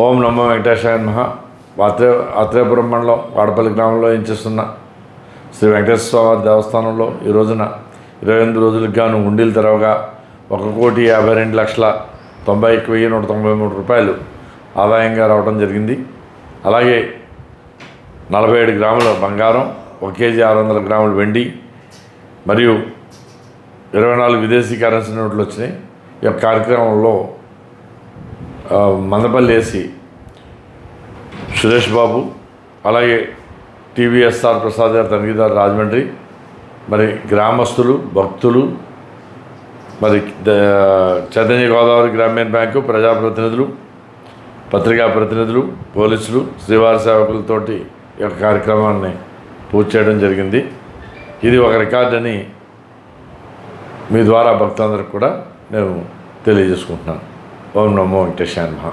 ఓం నమో వెంకటేశ్వర మహా అత్రే అత్రేపురం మండలం వాడపల్లి గ్రామంలో ఏం చేస్తున్న శ్రీ వెంకటేశ్వర స్వామి దేవస్థానంలో ఈ రోజున ఇరవై ఎనిమిది రోజులకు గాను ఉండీలు తెరవగా ఒక కోటి యాభై రెండు లక్షల తొంభై వెయ్యి నూట తొంభై మూడు రూపాయలు ఆదాయంగా రావడం జరిగింది. అలాగే నలభై ఏడు గ్రాముల బంగారం ఒక కేజీ ఆరు వందల గ్రాముల వెండి మరియు ఇరవై నాలుగు విదేశీ కరెన్సీ నోట్లు వచ్చినాయి. ఈ యొక్క కార్యక్రమంలో మందపల్లి వేసి సురేష్ బాబు అలాగే టీవీఎస్ఆర్ ప్రసాద్ గారు తనిఖీదారు రాజమండ్రి మరి గ్రామస్తులు భక్తులు మరి చైతన్య గోదావరి గ్రామీణ బ్యాంకు ప్రజాప్రతినిధులు పత్రికా ప్రతినిధులు పోలీసులు శ్రీవారి సేవకులతోటి ఈ యొక్క కార్యక్రమాన్ని పూర్తి చేయడం జరిగింది. ఇది ఒక రికార్డ్ అని మీ ద్వారా భక్తులందరికీ కూడా నేను తెలియజేసుకుంటున్నాను. ఓం నమో వెంకటేశాయ నమః